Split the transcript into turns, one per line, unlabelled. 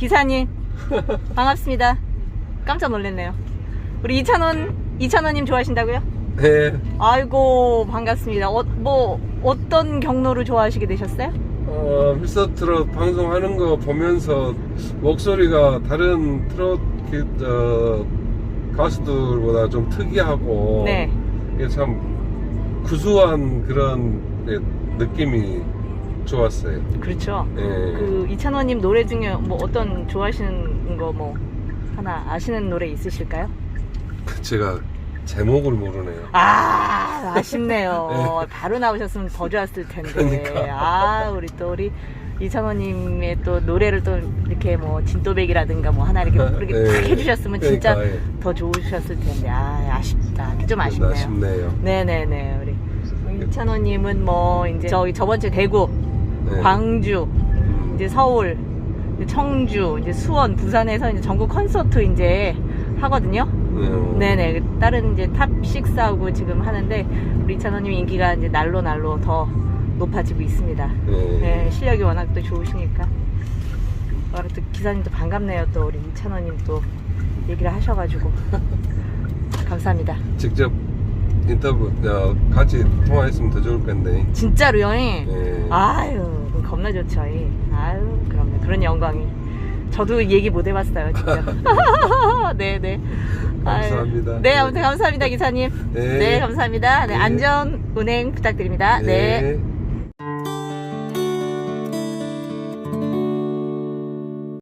기사님 반갑습니다. 깜짝 놀랐네요. 우리 이찬원 이찬원님 좋아하신다고요?
네.
아이고 반갑습니다. 어, 뭐 어떤 경로로 좋아하시게 되셨어요?
어, 미스터 트롯 방송하는 거 보면서 목소리가 다른 트롯 그, 어, 가수들보다 좀 특이하고
네.
이게 참 구수한 그런 네, 느낌이 좋았어요.
그렇죠.
예.
그 이찬원님 노래 중에 뭐 어떤 좋아하시는 거 뭐 하나 아시는 노래 있으실까요?
제가 제목을 모르네요.
아 아쉽네요. 바로 나오셨으면 더 좋았을 텐데.
그러니까.
아 우리 또 우리 이찬원님의 또 노래를 또 이렇게 뭐 진또백이라든가 뭐 하나 이렇게 이렇게
예.
탁 해주셨으면 진짜
그러니까, 예.
더 좋으셨을 텐데. 아 아쉽다. 좀 아쉽네요.
아쉽네요.
네네네 우리 이찬원님은 뭐 이제 저기 저번 주 대구,
네.
광주,
음.
이제 서울, 이제 청주, 이제 수원, 부산에서 이제 전국 콘서트 이제 하거든요.
음.
네네. 다른 이제 탑 6하고 지금 하는데 우리 이찬원님 인기가 이제 날로 날로 더 높아지고 있습니다.
네.
네, 실력이 워낙 또 좋으시니까. 와, 또 기사님도 반갑네요. 또 우리 이찬원님 또 얘기를 하셔가지고 감사합니다.
직접 인터뷰 어, 같이 통화했으면 더 좋을 건데.
진짜로요. 예.
네.
아유, 겁나 좋죠. 예. 아유, 그럼요. 그런 영광이. 저도 얘기 못 해봤어요, 진짜. 네네. 아유.
감사합니다.
네, 아무튼 감사합니다, 기사님.
네.
네, 감사합니다. 네,
네.
안전 운행 부탁드립니다. 네.
네.